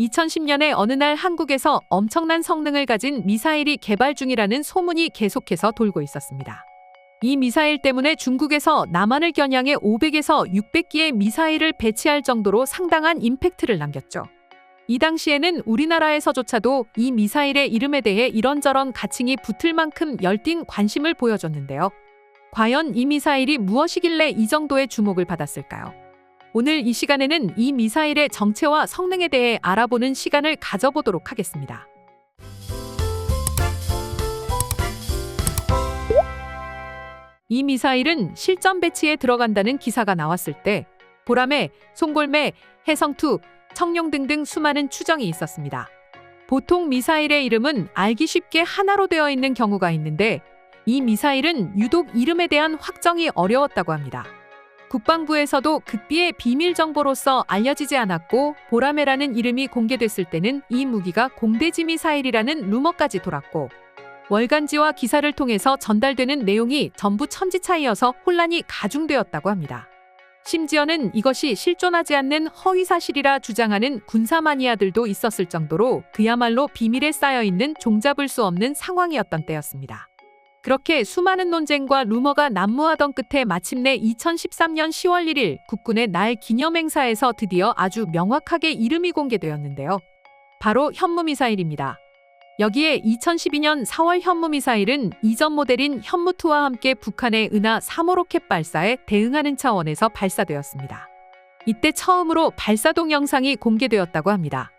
2010년에 어느 날 한국에서 엄청난 성능을 가진 미사일이 개발 중이라는 소문이 계속해서 돌고 있었습니다. 이 미사일 때문에 중국에서 남한을 겨냥해 500에서 600기의 미사일을 배치할 정도로 상당한 임팩트를 남겼죠. 이 당시에는 우리나라에서조차도 이 미사일의 이름에 대해 이런저런 가칭이 붙을 만큼 열띤 관심을 보여줬는데요. 과연 이 미사일이 무엇이길래 이 정도의 주목을 받았을까요? 오늘 이 시간에는 이 미사일의 정체와 성능에 대해 알아보는 시간을 가져보도록 하겠습니다. 이 미사일은 실전 배치에 들어간다는 기사가 나왔을 때 보람에, 송골매, 해성투, 청룡 등등 수많은 추정이 있었습니다. 보통 미사일의 이름은 알기 쉽게 하나로 되어 있는 경우가 있는데 이 미사일은 유독 이름에 대한 확정이 어려웠다고 합니다. 국방부에서도 극비의 비밀 정보로서 알려지지 않았고 보라매라는 이름이 공개됐을 때는 이 무기가 공대지 미사일이라는 루머까지 돌았고 월간지와 기사를 통해서 전달되는 내용이 전부 천지 차이여서 혼란이 가중되었다고 합니다. 심지어는 이것이 실존하지 않는 허위 사실이라 주장하는 군사 마니아들도 있었을 정도로 그야말로 비밀에 쌓여 있는 종잡을 수 없는 상황이었던 때였습니다. 그렇게 수많은 논쟁과 루머가 난무하던 끝에 마침내 2013년 10월 1일 국군의 날 기념 행사에서 드디어 아주 명확하게 이름이 공개되었는데요. 바로 현무미사일입니다. 여기에 2012년 4월 현무미사일은 이전 모델인 현무2와 함께 북한의 은하 3호 로켓 발사에 대응하는 차원에서 발사되었습니다. 이때 처음으로 발사동 영상이 공개되었다고 합니다.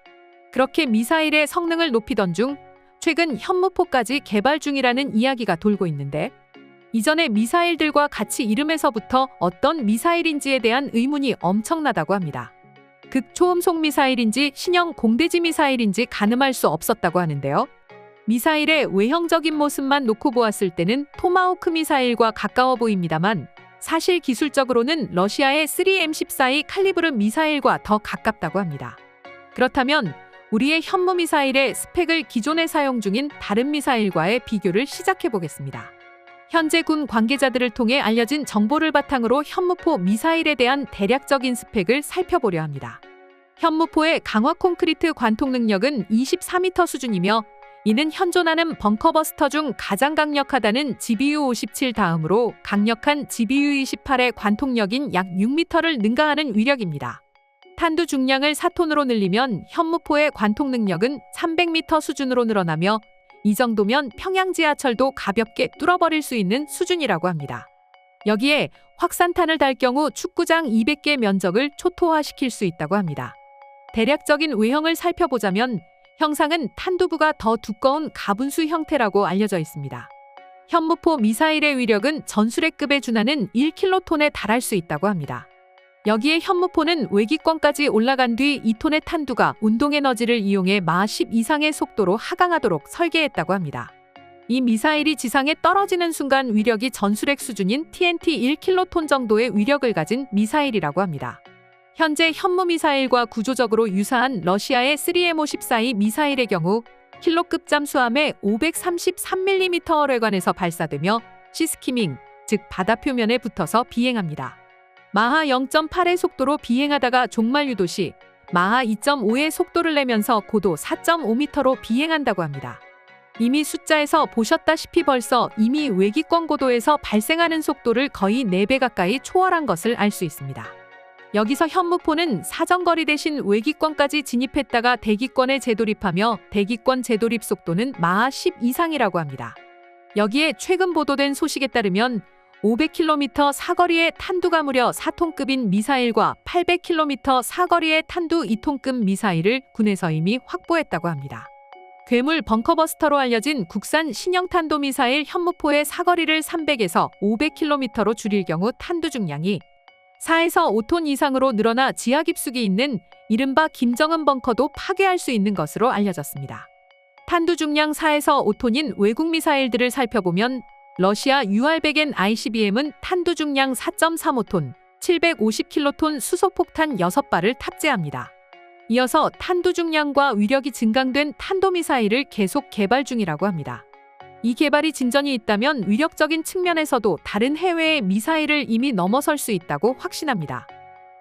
그렇게 미사일의 성능을 높이던 중 최근 현무포까지 개발 중이라는 이야기가 돌고 있는데 이전의 미사일들과 같이 이름에서부터 어떤 미사일인지에 대한 의문이 엄청나다고 합니다. 극초음속 미사일인지 신형 공대지 미사일인지 가늠할 수 없었다고 하는데요. 미사일의 외형적인 모습만 놓고 보았을 때는 토마호크 미사일과 가까워 보입니다만 사실 기술적으로는 러시아의 3M14의 칼리브르 미사일과 더 가깝다고 합니다. 그렇다면 우리의 현무 미사일의 스펙을 기존에 사용 중인 다른 미사일과의 비교를 시작해 보겠습니다. 현재 군 관계자들을 통해 알려진 정보를 바탕으로 현무포 미사일에 대한 대략적인 스펙을 살펴보려 합니다. 현무포의 강화 콘크리트 관통 능력은 24m 수준이며 이는 현존하는 벙커버스터 중 가장 강력하다는 GBU-57 다음으로 강력한 GBU-28의 관통력인 약 6m를 능가하는 위력입니다. 탄두 중량을 4톤으로 늘리면 현무포의 관통 능력은 300m 수준으로 늘어나며 이 정도면 평양 지하철도 가볍게 뚫어버릴 수 있는 수준이라고 합니다. 여기에 확산탄을 달 경우 축구장 200개 면적을 초토화시킬 수 있다고 합니다. 대략적인 외형을 살펴보자면 형상은 탄두부가 더 두꺼운 가분수 형태라고 알려져 있습니다. 현무포 미사일의 위력은 전술핵급에 준하는 1킬로톤에 달할 수 있다고 합니다. 여기에 현무포는 외기권까지 올라간 뒤 2톤의 탄두가 운동에너지를 이용해 마 10 이상의 속도로 하강하도록 설계했다고 합니다. 이 미사일이 지상에 떨어지는 순간 위력이 전술핵 수준인 TNT 1킬로톤 정도의 위력을 가진 미사일이라고 합니다. 현재 현무 미사일과 구조적으로 유사한 러시아의 3M54의 미사일의 경우 킬로급 잠수함의 533mm어뢰관에서 발사되며 시스키밍, 즉 바다 표면에 붙어서 비행합니다. 마하 0.8의 속도로 비행하다가 종말 유도 시 마하 2.5의 속도를 내면서 고도 4.5m로 비행한다고 합니다. 이미 숫자에서 보셨다시피 벌써 이미 외기권 고도에서 발생하는 속도를 거의 4배 가까이 초월한 것을 알 수 있습니다. 여기서 현무포는 사정거리 대신 외기권까지 진입했다가 대기권에 재돌입하며 대기권 재돌입 속도는 마하 10 이상이라고 합니다. 여기에 최근 보도된 소식에 따르면 500km 사거리의 탄두가 무려 4톤급인 미사일과 800km 사거리의 탄두 2톤급 미사일을 군에서 이미 확보했다고 합니다. 괴물 벙커버스터로 알려진 국산 신형 탄도 미사일 현무포의 사거리를 300에서 500km로 줄일 경우 탄두 중량이 4에서 5톤 이상으로 늘어나 지하 깊숙이 있는 이른바 김정은 벙커도 파괴할 수 있는 것으로 알려졌습니다. 탄두 중량 4에서 5톤인 외국 미사일들을 살펴보면 러시아 UR100N ICBM은 탄두 중량 4.35톤, 750킬로톤 수소폭탄 6발을 탑재합니다. 이어서 탄두 중량과 위력이 증강된 탄도미사일을 계속 개발 중이라고 합니다. 이 개발이 진전이 있다면 위력적인 측면에서도 다른 해외의 미사일을 이미 넘어설 수 있다고 확신합니다.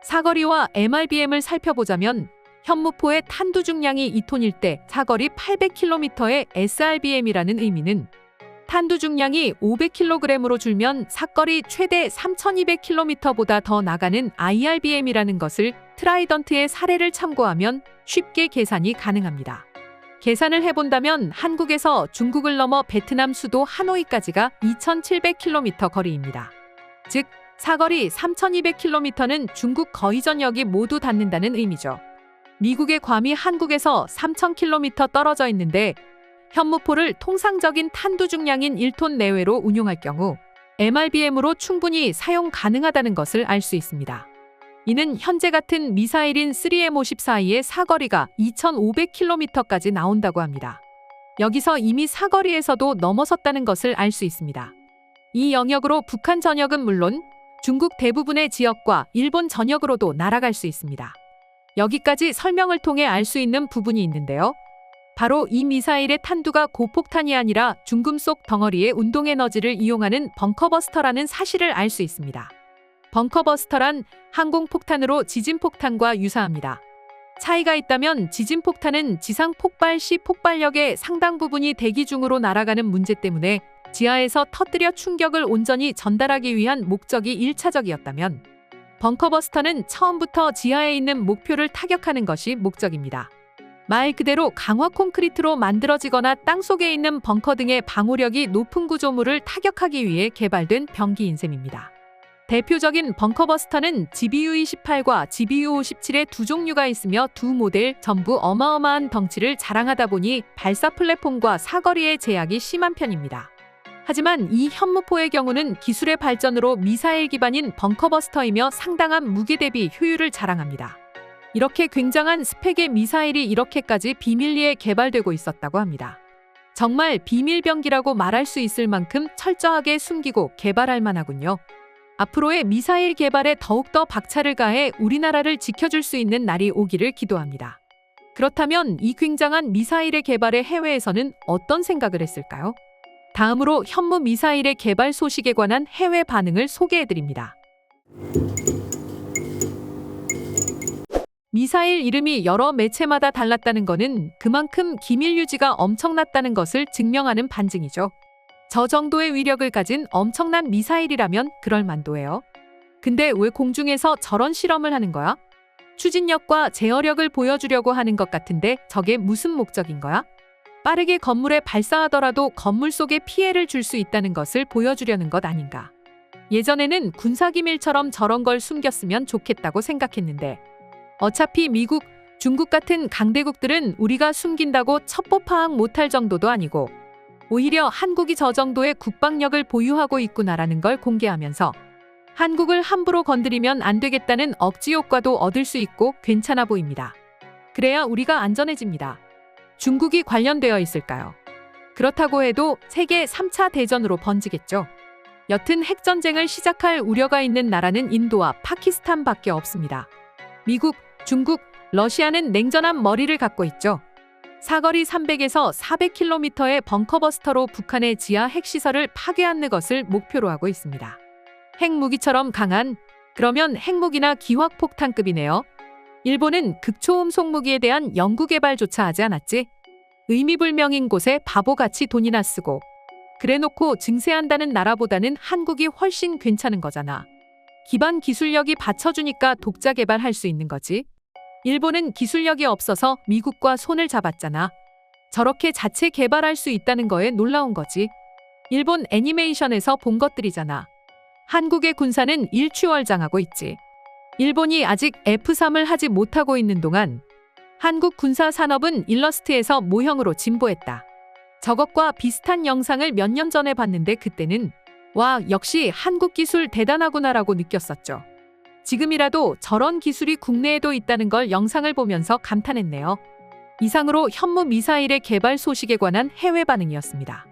사거리와 MRBM을 살펴보자면 현무포의 탄두 중량이 2톤일 때 사거리 800km의 SRBM이라는 의미는 탄두 중량이 500kg으로 줄면 사거리 최대 3200km보다 더 나가는 IRBM이라는 것을 트라이던트의 사례를 참고하면 쉽게 계산이 가능합니다. 계산을 해본다면 한국에서 중국을 넘어 베트남 수도 하노이까지가 2700km 거리입니다. 즉, 사거리 3200km는 중국 거의 전역이 모두 닿는다는 의미죠. 미국의 괌이 한국에서 3000km 떨어져 있는데 현무포를 통상적인 탄두 중량인 1톤 내외로 운용할 경우 MRBM으로 충분히 사용 가능하다는 것을 알 수 있습니다. 이는 현재 같은 미사일인 3M54의 사거리가 2500km까지 나온다고 합니다. 여기서 이미 사거리에서도 넘어섰다는 것을 알 수 있습니다. 이 영역으로 북한 전역은 물론 중국 대부분의 지역과 일본 전역으로도 날아갈 수 있습니다. 여기까지 설명을 통해 알 수 있는 부분이 있는데요. 바로 이 미사일의 탄두가 고폭탄이 아니라 중금 속 덩어리의 운동 에너지를 이용하는 벙커버스터라는 사실을 알 수 있습니다. 벙커버스터란 항공폭탄으로 지진폭탄과 유사합니다. 차이가 있다면 지진폭탄은 지상 폭발 시 폭발력의 상당 부분이 대기 중으로 날아가는 문제 때문에 지하에서 터뜨려 충격을 온전히 전달하기 위한 목적이 1차적이었다면 벙커버스터는 처음부터 지하에 있는 목표를 타격하는 것이 목적입니다. 말 그대로 강화 콘크리트로 만들어지거나 땅 속에 있는 벙커 등의 방호력이 높은 구조물을 타격하기 위해 개발된 병기 인 셈입니다. 대표적인 벙커버스터는 GBU-28과 GBU-57의 두 종류가 있으며 두 모델 전부 어마어마한 덩치를 자랑하다 보니 발사 플랫폼과 사거리의 제약이 심한 편입니다. 하지만 이 현무포의 경우는 기술의 발전으로 미사일 기반인 벙커버스터이며 상당한 무게 대비 효율을 자랑합니다. 이렇게 굉장한 스펙의 미사일이 이렇게까지 비밀리에 개발되고 있었다고 합니다. 정말 비밀병기라고 말할 수 있을 만큼 철저하게 숨기고 개발할 만하군요. 앞으로의 미사일 개발에 더욱더 박차를 가해 우리나라를 지켜줄 수 있는 날이 오기를 기도합니다. 그렇다면 이 굉장한 미사일의 개발에 해외에서는 어떤 생각을 했을까요? 다음으로 현무 미사일의 개발 소식에 관한 해외 반응을 소개해드립니다. 미사일 이름이 여러 매체마다 달랐다는 것은 그만큼 기밀 유지가 엄청났다는 것을 증명하는 반증이죠. 저 정도의 위력을 가진 엄청난 미사일이라면 그럴 만도해요. 근데 왜 공중에서 저런 실험을 하는 거야? 추진력과 제어력을 보여주려고 하는 것 같은데 저게 무슨 목적인 거야? 빠르게 건물에 발사하더라도 건물 속에 피해를 줄 수 있다는 것을 보여주려는 것 아닌가. 예전에는 군사기밀처럼 저런 걸 숨겼으면 좋겠다고 생각했는데 어차피 미국, 중국 같은 강대국들은 우리가 숨긴다고 첩보 파악 못할 정도도 아니고 오히려 한국이 저 정도의 국방력을 보유하고 있구나라는 걸 공개하면서 한국을 함부로 건드리면 안 되겠다는 억지 효과도 얻을 수 있고 괜찮아 보입니다. 그래야 우리가 안전해집니다. 중국이 관련되어 있을까요? 그렇다고 해도 세계 3차 대전으로 번지겠죠. 여튼 핵전쟁을 시작할 우려가 있는 나라는 인도와 파키스탄밖에 없습니다. 미국, 중국, 러시아는 냉전한 머리를 갖고 있죠. 사거리 300에서 400km의 벙커버스터로 북한의 지하 핵시설을 파괴하는 것을 목표로 하고 있습니다. 핵무기처럼 강한, 그러면 핵무기나 기확폭탄급이네요. 일본은 극초음 속무기에 대한 연구 개발조차 하지 않았지? 의미불명인 곳에 바보같이 돈이나 쓰고 그래놓고 증세한다는 나라보다는 한국이 훨씬 괜찮은 거잖아. 기반 기술력이 받쳐주니까 독자 개발할 수 있는 거지. 일본은 기술력이 없어서 미국과 손을 잡았잖아. 저렇게 자체 개발할 수 있다는 거에 놀라운 거지. 일본 애니메이션에서 본 것들이잖아. 한국의 군사는 일취월장하고 있지. 일본이 아직 F3을 하지 못하고 있는 동안 한국 군사 산업은 일러스트에서 모형으로 진보했다. 저것과 비슷한 영상을 몇 년 전에 봤는데 그때는 와, 역시 한국 기술 대단하구나라고 느꼈었죠. 지금이라도 저런 기술이 국내에도 있다는 걸 영상을 보면서 감탄했네요. 이상으로 현무 미사일의 개발 소식에 관한 해외 반응이었습니다.